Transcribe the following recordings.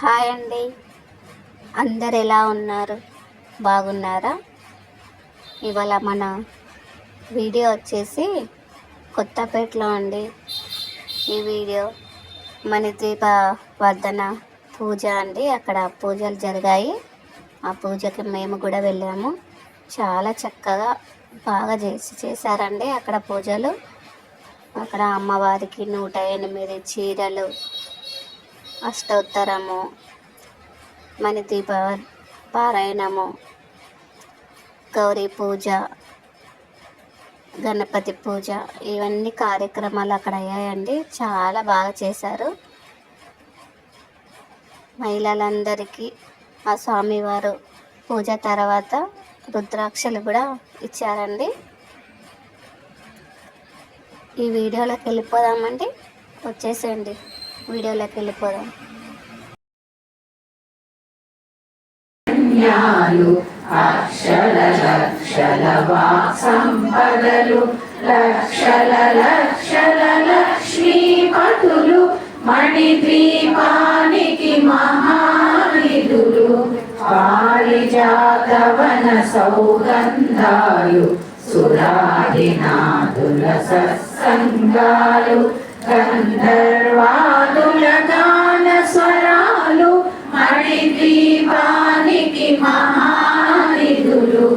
Hi అండి. అందరు ఎలా ఉన్నారు? బాగున్నారా? ఇవాళ మన వీడియో వచ్చేసి కొత్తపేటలో అండి. ఈ వీడియో మణిదీప వర్ధన పూజ అండి. అక్కడ పూజలు జరిగాయి. ఆ పూజకి మేము కూడా వెళ్ళాము. చాలా చక్కగా బాగా చేసి చేశారండి అక్కడ పూజలు. అక్కడ అమ్మవారికి నూట ఎనిమిది చీరలు అష్టోత్తరము మణిదీప పారాయణము గౌరీ పూజ గణపతి పూజ ఇవన్నీ కార్యక్రమాలు అక్కడ అయ్యాయండి. చాలా బాగా చేశారు. మహిళలందరికీ ఆ స్వామివారు పూజ తర్వాత రుద్రాక్షలు కూడా ఇచ్చారండి. ఈ వీడియోలోకి వెళ్ళిపోదామండి. వచ్చేసేయండి. వీడియోలోకి వెళ్ళిపోదాం. పుణ్యాలు అక్షర లక్షల సంపదలు లక్షల లక్షల లక్ష్మీపతులు మణిద్వీపానికి మహానిధులు పారిజాతవన సౌగంధాలు సురాదినాథుల సత్సంగాలు గంధర్వాదుల గాన స్వరాలు మణి దీపానికి మహానిధులు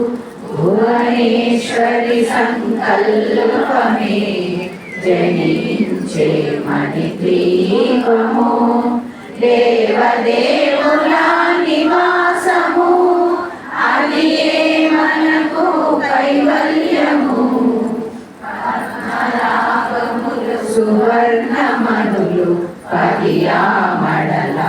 భువనేశ్వరి సంకల్పమే జనించే మణి దీపము దేవదేవుల నివాసము అది మనకు కైవల్యము సువర్ణమణులు పదియామడల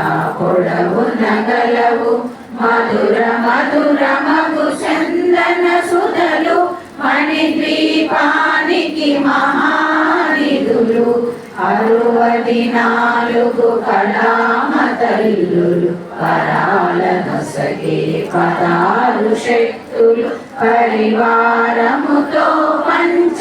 పొడవు నగలవు. మధుర మధుర మగు చందన సుధలు మణిద్వీపానికి మహానిధులు. అరువది నాలుగు కళామతల్లులు పరాలను సగే పదాలు శక్తులు. పరివారముతో పంచ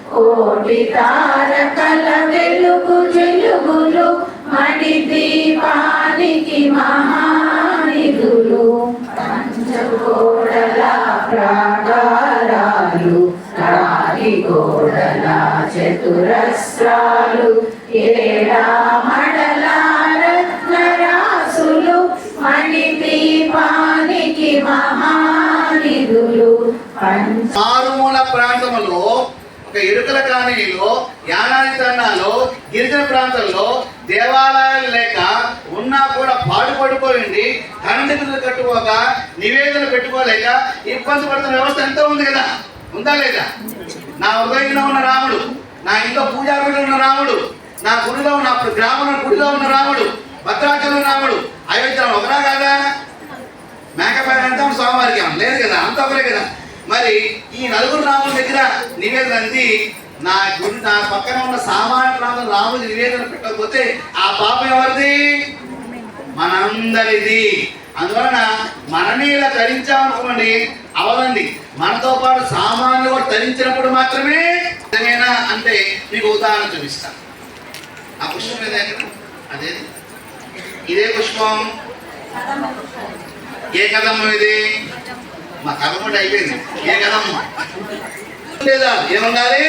కోటి తారకల వెలుగు జలుగులు మణిద్వీపానికి మహానిధులు. పంచకోడల ప్రాకారాలు రాగి గోడల చతురస్రాలు ఏడా మడల రత్నరాసులు మణిద్వీపానికి మహానిధులు. పంచ మారుమూల ప్రాంతంలో ఒక ఇరుకల కాలనీలో యానాది తండాలో గిరిజన ప్రాంతంలో దేవాలయాలు లేక ఉన్నా కూడా పాడుపడిపోయింది ఖండితులు కట్టుకోక నివేదన పెట్టుకోలేక ఇబ్బంది పడుతున్న వ్యవస్థ ఎంతో ఉంది కదా? ఉందా లేదా? నా హృదయంలో ఉన్న రాముడు నా ఇంట్లో పూజారుడిలో ఉన్న రాముడు నా గుడిలో నా గ్రామంలో గుడిలో ఉన్న రాముడు భద్రాచలం రాముడు అయోధ్యలో ఒకరా కాదా? మేకపైన అంతా స్వామివారికి లేదు కదా? అంత ఒకరే కదా? మరి ఈ నలుగురు రాముల దగ్గర నివేదన అంది నా గుడి నా పక్కన ఉన్న సామాన్య ప్రాంతం రాముడి నివేదన పెట్టకపోతే ఆ పాపం ఎవరిది? మనందరిది. అందువలన మనమే ఇలా తరించామనుకోండి అవదండి. మనతో పాటు సామాన్యులు కూడా తరించినప్పుడు మాత్రమే నిజమేనా అంటే మీకు ఉదాహరణ చూపిస్తాను ఆ పుష్పం ఏదే అదే ఇదే పుష్పం? ఏ కదమ్మ ఇది? మా కథ కూడా అయిపోయింది. ఏ కదమ్మ లేదా ఏముండాలి?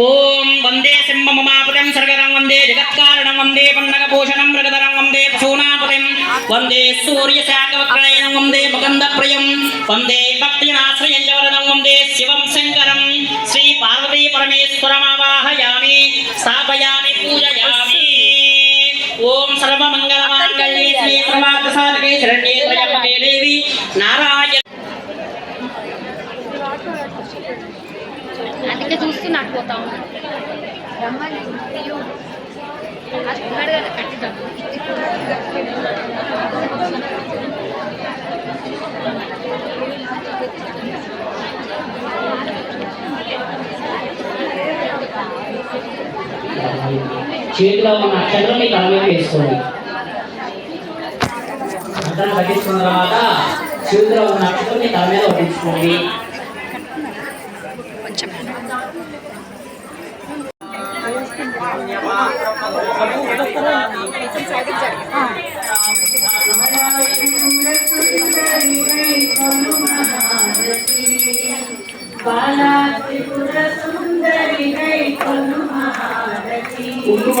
ఓం వందే సింహముమాపతిం సర్గరం వందే జగత్కారణం వందే పన్నగభూషణం మృగధరం వందే పశూనాపతిం వందే సూర్యశాఖవక్రయణం వందే వందే భక్తినాశ్రయం శరణ్యే శరణ్యే నారాయణ అందుకే చూస్తూ నాకు పోతా ఉన్నాను చేతిలో ఉన్న అక్షరం మీ వేసుకోండి. చక్రాన్ని పట్టించుకున్న తర్వాత చేతిలో ఉన్న అక్షతని తల మీద పట్టించుకోండి కుంకుమ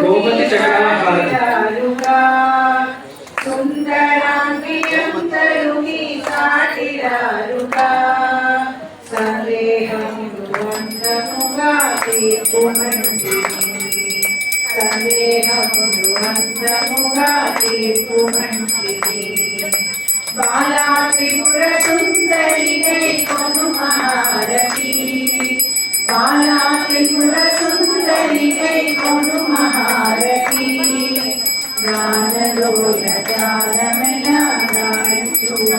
భూపతి చక్రహారతి బాలా త్రిపుర సుందరి కొను మహారతి బాలా త్రిపుర కొను మహారతి గానలోయ జాలమెలా నాయకుమా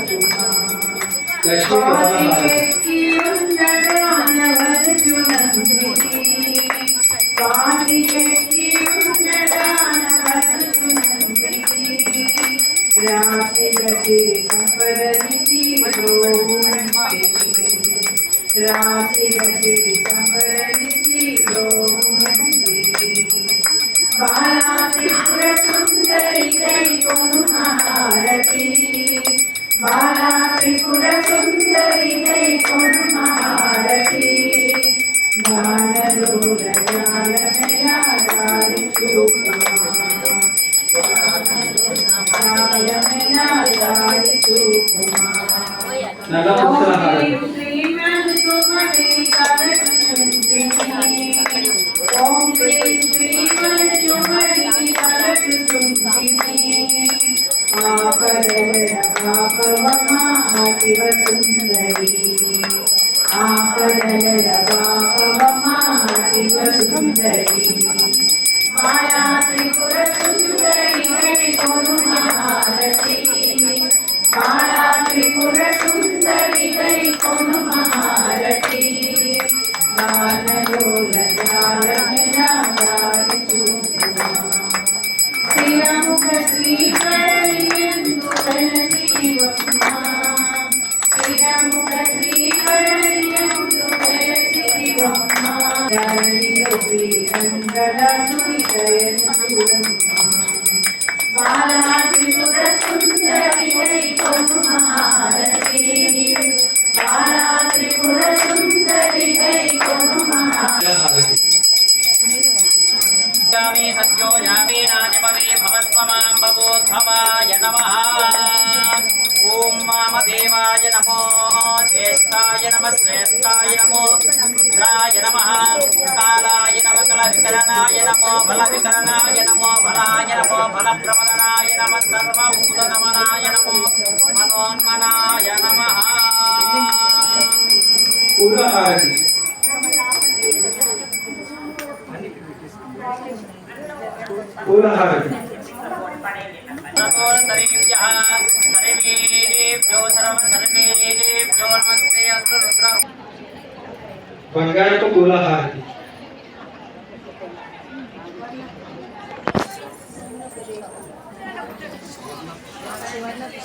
Bagaimana pembelahan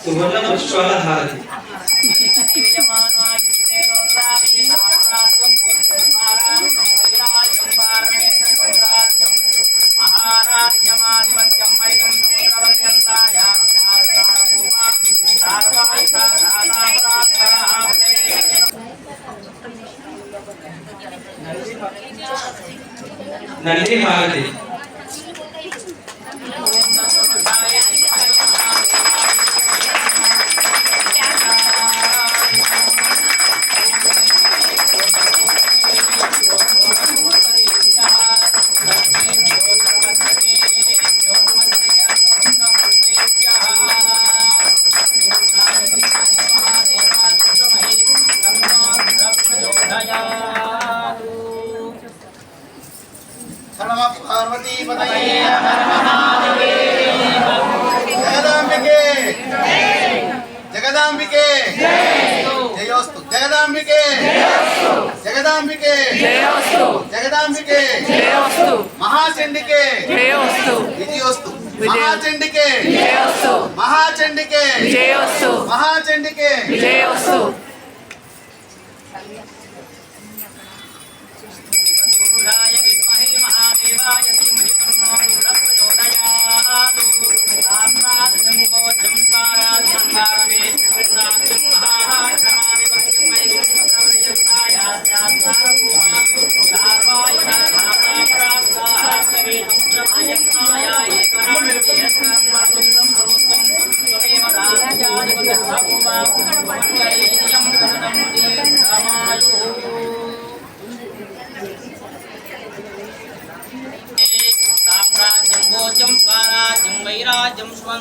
Sebenarnya persoalan hari. జగదాంబికే. మహాచండికే. విజయోస్తు మహాచండికే. మహాచండికే. మహాచండికే. రుద్రాయ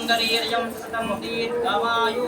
sundari ayam sasatam di gawayu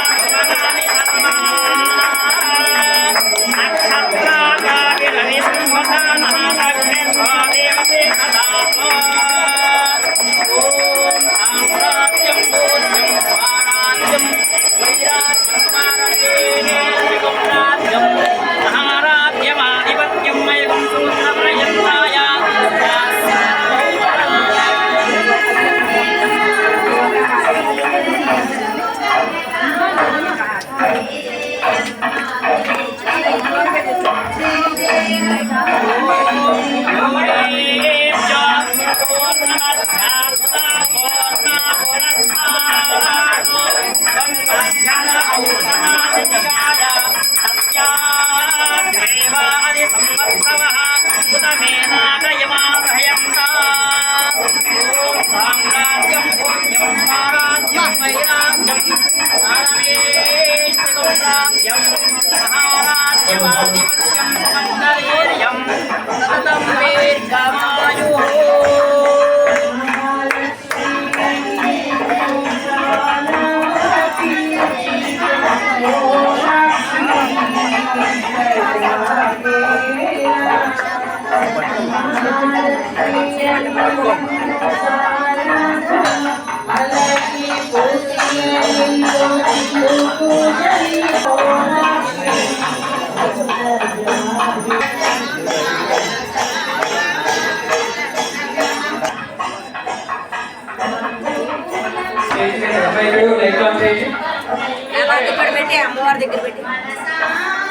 పెట్టి అమ్మవారి దగ్గర పెట్టి.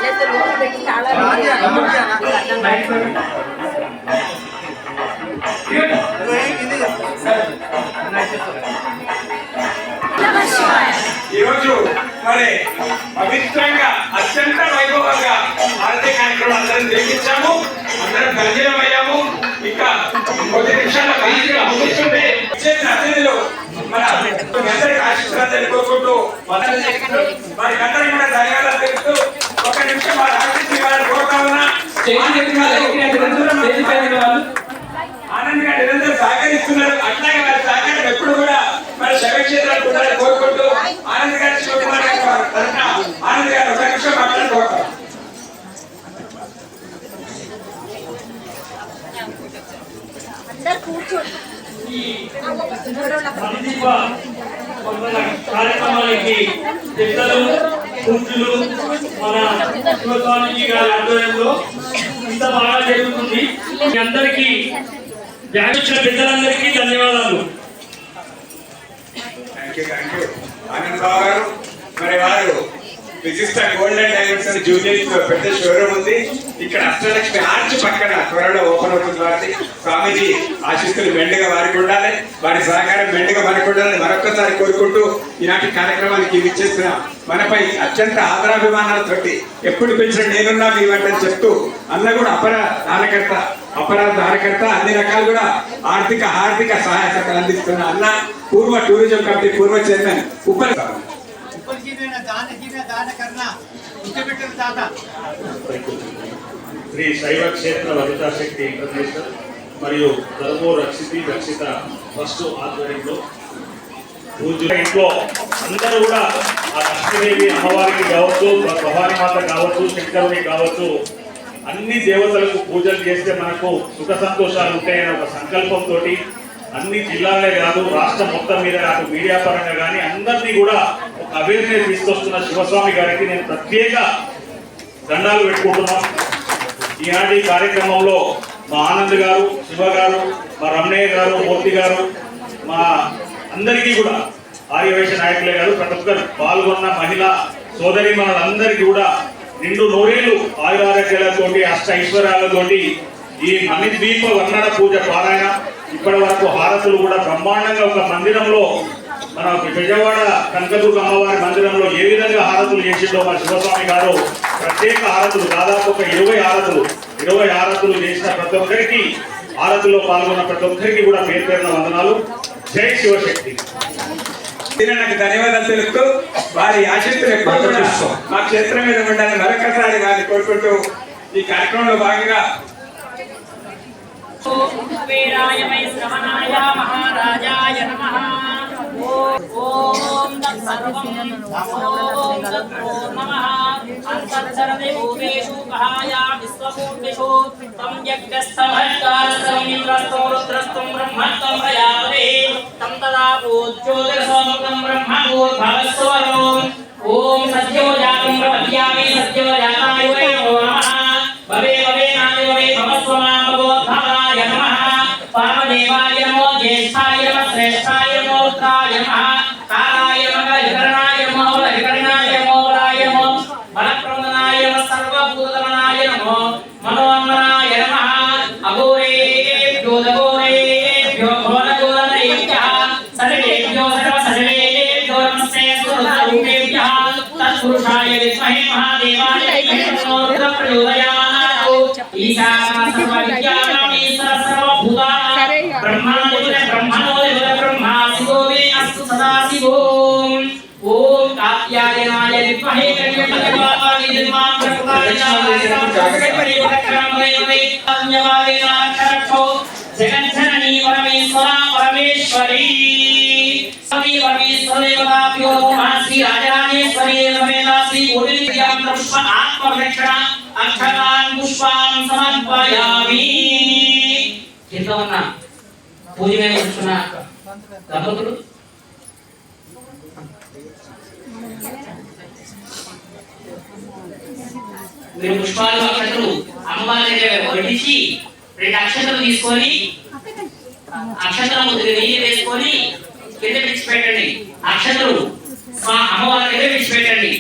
లేదా పెట్టి చాలా పవిత్రంగా అత్యంత వైభవంగా భారతీయ కార్యక్రమం అందరం జరిగించాము అందరం గంజనమయ్యాము. ఇంకా కొద్ది నిమిషాల పైగా ముగిస్తుంటే అతిథులు మన అందరికి ఆశిస్తున్నారని కోరుకుంటూ వారికి అందరికీ కూడా ధన్యవాదాలు తెలుపుతూ ఒక నిమిషం వారి ఆశించి వారిని కోరుతా ఉన్నా. స్టేజ్ మీద లైట్ నిరంతరం స్టేజ్ పైన ఉన్న వాళ్ళు ఆనంద్ గారు నిరంతరం సహకరిస్తున్నారు. అట్లాగే వారి సహకారం ఎప్పుడు కూడా క్షమించేటట్టున్నారు కోరుకుంటూ ఆనంద్ గారి శివకుమార్ కార్యక్రమానికి పెద్దలు కుంటులు మన శివస్వామిజీ గారి ఆధ్వర్యంలో ఇంత బాగా జరుగుతుంది. అందరికీ వ్యాపించిన పెద్దలందరికీ ధన్యవాదాలు. థ్యాంక్ ఆనంద్ బాబు గారు మరి వారు విశిష్ట డైమండ్స్ అని జూబ్లీ పెద్ద షోరూమ్ ఉంది. ఇక్కడ అష్టలక్ష్మి ఆర్చ్ పక్కన త్వరలో ఓపెన్ అవుతుంది వారిది. స్వామీజీ ఆశిస్తులు మెండుగా వారికి ఉండాలి. వారి సహకారం మెండుగా మనకు ఉండాలని మరొకసారి కోరుకుంటూ ఈనాటి కార్యక్రమానికి ఇచ్చేసిన మనపై అత్యంత ఆదరాభిమానాలతోటి ఎప్పుడు పెంచిన నేనున్నా మీ వంటని చెప్తూ అన్న కూడా అపర నాన్నకర్త అపరాధ దానకర్త అన్ని రకాలు కూడా ఆర్థిక ఆర్థిక సహాయ సహకారాలు అందిస్తున్న అన్న పూర్వ టూరిజం కమిటీ పూర్వ చైర్మన్ ఉప శ్రీ శైవ క్షేత్ర వనితా శక్తి ఇంటర్నేషనల్ మరియు ధర్మో రక్షితి రక్షిత ట్రస్ట్ ఆధ్వర్యంలో పూజ ఇంట్లో అందరూ కూడా ఆ లక్ష్మీదేవి అమ్మవారికి కావచ్చు భవాని మాత కావచ్చు శంకరుని కావచ్చు అన్ని దేవతలకు పూజలు చేస్తే మనకు సుఖ సంతోషాలు ఉంటాయనే ఒక సంకల్పంతో అన్ని జిల్లాలే కాదు రాష్ట్రం మొత్తం మీద కాదు మీడియా పరంగా కానీ అందరినీ కూడా ఒక అవేర్నెస్ తీసుకొస్తున్న శివస్వామి గారికి నేను ప్రత్యేక దండాలు పెట్టుకుంటున్నాం. ఈనాటి కార్యక్రమంలో మా ఆనంద్ గారు శివ గారు మా రమణయ్య గారు మూర్తి గారు మా అందరికీ కూడా ఆర్యవేశ నాయకులే గారు ప్రతి ఒక్కరు పాల్గొన్న మహిళా సోదరి మనందరికీ కూడా నిండు నూరేళ్ళు ఆయురారోగ్యాలతోటి అష్ట ఐశ్వర్యాలతోటి ఈ మణిద్వీప వర్ణన పూజ పారాయణ. ఇప్పటి వరకు హారతులు కూడా బ్రహ్మాండంగా ఒక మందిరంలో మన విజయవాడ కనకదుర్గ అమ్మవారి మందిరంలో ఏ విధంగా హారతులు చేసిందో మన శివస్వామి గారు ప్రత్యేక హారతులు దాదాపు ఒక ఇరవై హారతులు ఇరవై హారతులు చేసిన ప్రతి ఒక్కరికి హారతిలో పాల్గొన్న ప్రతి ఒక్కరికి కూడా పేరు పేరున వందనాలు. జై శివశక్తి. నాకు ధన్యవాదాలు తెలుపుతూ వారి ఆశక్తులు ఎప్పుడు కూడా మా క్షేత్రం మీద ఉండాలని మరొకసారి వారిని కోరుకుంటూ ఈ కార్యక్రమంలో భాగంగా వీరాయ వై శ్రవణాయ మహారాజాయ ఓం తత్సర్వం ఓం అంతర్ధరతి భూతేషు విశ్వమూర్తిషు తం ఇంద్రస్తం రుద్రస్తం బ్రహ్మత్వం తం తదా ఓం సత్యో జాతం ప్రపద్యామి సత్యో జాతాయ నమో నమః భవే భవే నాది భవే భవస్వమాభవోద్భవాయ सर्वश्रेष्ठाय गोत्राय नमः విద్మహే పరమేశ్వర పరమేశ్వరీ స్వామి పరమేశ్వరేవతాభ్యో శ్రీ రాజరాజేశ్వరీ సమేత శ్రీ కోటివిద్యాం పుష్ప ఆత్మరక్షణ అక్షరాన్ పుష్పాన్ సమర్పయామి కింద ఉన్న పూజ మీద కూర్చున్న దంపతులు మీరు పుష్పాలు అక్షతలు అమ్మవారి దగ్గర వడ్డించి రెండు అక్షతలు తీసుకొని అక్షతల ముందు నీళ్ళు వేసుకొని కింద విడిచిపెట్టండి. అక్షతలు మా అమ్మవారి దగ్గర విడిచిపెట్టండి.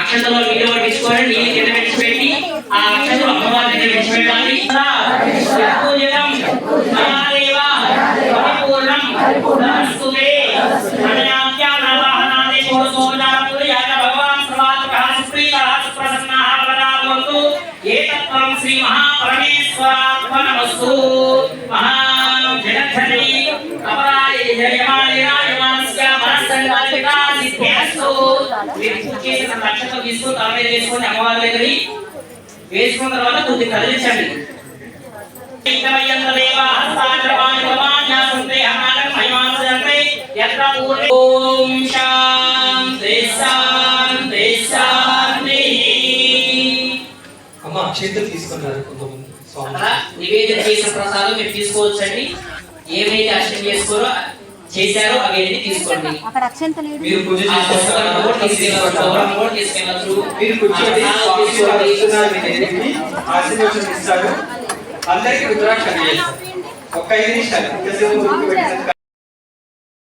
అక్షతలో నీళ్ళు పట్టించుకొని నీళ్ళు కింద విడిచిపెట్టి ఆ అక్షతలు అమ్మవారి దగ్గర విడిచిపెట్టాలి. పూజనం మహాదేవ పరిపూర్ణం. సర్వం శ్రీ మహాపరమేశ్వరాత్మనమస్తు మహాం జగద్ధరి అపరాయ జయమాయ రాజమానస్య మనస్సంగాలికా సిద్ధ్యాస్తు మీరు పూజ చేసిన లక్షతో తీసుకుని తల మీద వేసుకొని అమ్మవారి దగ్గర వేసుకున్న తర్వాత కొద్ది కదిలించండి. ఓం శాంతి శాంతి అమ్మ క్షేత్రం తీసుకున్నారు కొంతమంది అక్కడ నివేదన చేసిన ప్రసాదం మీరు తీసుకోవచ్చండి. అర్చన చేసుకోరో చేశారో అవి అన్ని తీసుకోండి మీరు పూజ ఆ పుస్తకాలను కూడా చేసుకుంటారు తీసుకెళ్ళవచ్చు పౌరాన్ని కూడా తీసుకెళ్ళచ్చు. మీరు కూర్చోండి. ఆశీర్వచనం ఇస్తారు అందరికీ రుద్రాక్ష ఒక్క ఐదు నిమిషాలు.